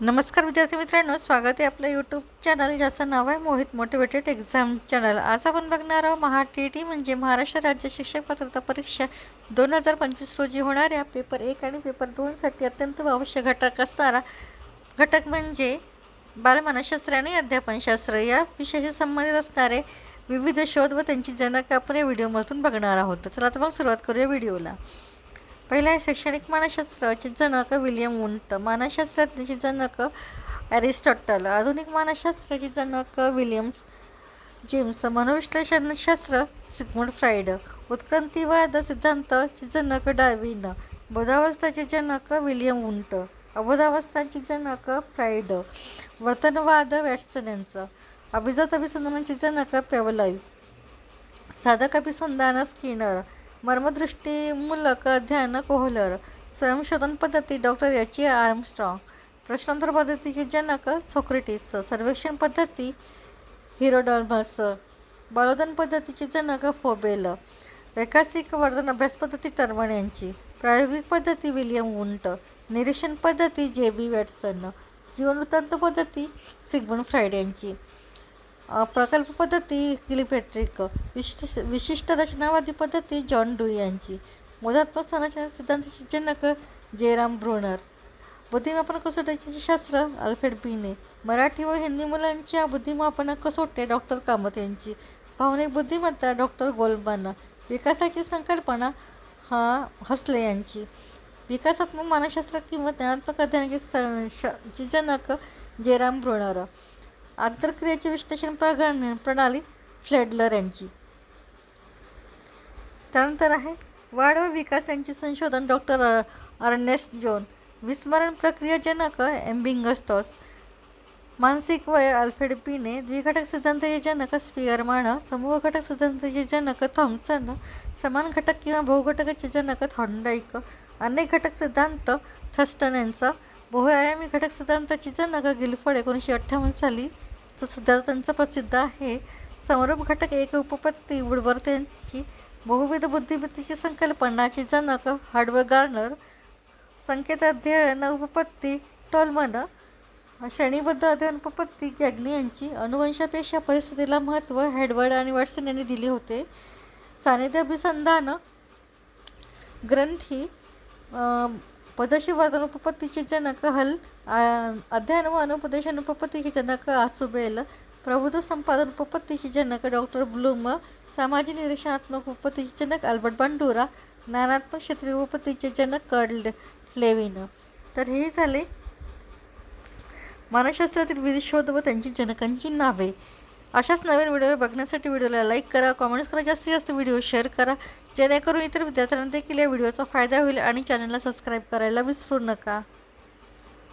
नमस्कार विद्यार्थी मित्रांनो स्वागत आहे आपलं यूट्यूब चॅनल ज्याचं नाव आहे मोहित मोटिवेटेड एक्झाम चॅनल आज आपण बघणार आहोत महा टी टी म्हणजे महाराष्ट्र राज्य शिक्षक पात्रता परीक्षा दोन हजार पंचवीस रोजी होणाऱ्या पेपर एक आणि पेपर दोनसाठी अत्यंत आवश्यक घटक असणारा घटक म्हणजे बालमानसशास्त्र आणि अध्यापनशास्त्र या विषयाशी संबंधित असणारे विविध शोध व त्यांची जनक आपण या व्हिडिओमधून बघणार आहोत. तर चला तर मग सुरुवात करूया व्हिडिओला पहिला आहे शैक्षणिक मानसशास्त्र जनक विल्यम उंट मानसशास्त्राचे जनक ॲरिस्टॉटल आधुनिक मानसशास्त्राचे जनक विल्यम जेम्स मनोविश्लेषणशास्त्र सिगमंड फ्राईड उत्क्रांतीवाद सिद्धांतचे जनक डार्विन बोधावस्थाचे जनक विल्यम उंट अबोधावस्थाचे जनक फ्राईड वर्तनवाद वॅटसन यांचं अभिजात अभिसंधानाचे जनक पेवलाय साधक अभिसंधान स्किनर मर्मदृष्टीमूलक अध्ययन कोहलर स्वयंशोधन पद्धती डॉक्टर याची आर्मस्ट्रॉंग प्रश्नोत्तर पद्धतीचे जनक सोक्रेटिस सर्वेक्षण पद्धती हिरोडॉल्मस बलोधन पद्धतीचे जनक फोबेल वैकासिक वर्धन अभ्यास पद्धती टर्मन यांची प्रायोगिक पद्धती विलियम उंट निरीक्षण पद्धती जे बी वॅटसन जीवनवृत्तांत पद्धती सिगमन फ्रायड यांची. प्रकल्प पद्धती किलिपेट्रिक विशिष्ट विशिष्ट रचनावादी पद्धती जॉन डू यांची. मुदात्मक संरचना सिद्धांताचे जनक जयराम ब्रोनर. बुद्धिमापन कसोट्याचे शास्त्र अल्फ्रेड बीने मराठी व हिंदी मुलांच्या बुद्धिमापन कसोटे डॉक्टर कामत यांची. भावनिक बुद्धिमत्ता डॉक्टर गोलबान. विकासाची संकल्पना हा हसले यांची. विकासात्मक मानसशास्त्र किंवा ज्ञानात्मक अध्ययनाचे स- श- जनक जयराम ब्रोनर. आंतरक्रियेचे विश्लेषण प्रगण प्रणाली फ्लेडलर यांची. त्यानंतर आहे वाढ व विकास यांचे संशोधन डॉक्टर अर्नेस्ट जोन. विस्मरण प्रक्रियाजनक एम्बिंगस्टॉस. मानसिक वय अल्फ्रेड द्विघटक सिद्धांताचे जनक स्पिअरमॅन समूह घटक सिद्धांताचे जनक थॉम्सन समान घटक किंवा बहुघटकाचे जनक थॉर्नडाईक अनेक घटक सिद्धांत थस्टन यांचा बहुआयामी घटक सिद्धांताचे जनक गिलफड एकोणीसशे अठ्ठावन्न साली चं सध्या प्रसिद्ध आहे. समरूप घटक एक उपपत्ती वुडवर्थ यांची बहुविध बुद्धिमत्तेची संकल्पनाची जनक हार्डवर गार्नर संकेत अध्ययन उपपत्ती टॉलमन श्रेणीबद्ध अध्ययन उपपत्ती गॅग्नी यांची अनुवंशापेक्षा परिस्थितीला महत्त्व हेडवर्ड आणि वॉटसन यांनी दिले होते. सानिध्य अभिसंधान ग्रंथी पदशी वर्धन उपपत्तीचे जनक हल अध्ययन व अनुपदेशन उपपत्तीचे जनक आसुबेल प्रबुद्ध संपादन उपपत्तीचे जनक डॉक्टर ब्लूम. सामाजिक निरीक्षणात्मक उपपत्तीचे जनक अल्बर्ट बांडुरा. ज्ञानात्मक क्षेत्रीय उपपत्तीचे जनक कर्ल लेविन. तर हे झाले. मानसशास्त्रातील विविध शोध व त्यांची जनकांची नावे. अशाच नवीन व्हिडिओ बघण्यासाठी व्हिडिओला लाईक करा कॉमेंट्स करा जास्तीत जास्त व्हिडिओ शेअर करा. जेणेकरून इतर विद्यार्थ्यांना देखील या व्हिडिओचा फायदा होईल आणि चॅनलला सबस्क्राईब करायला विसरू नका.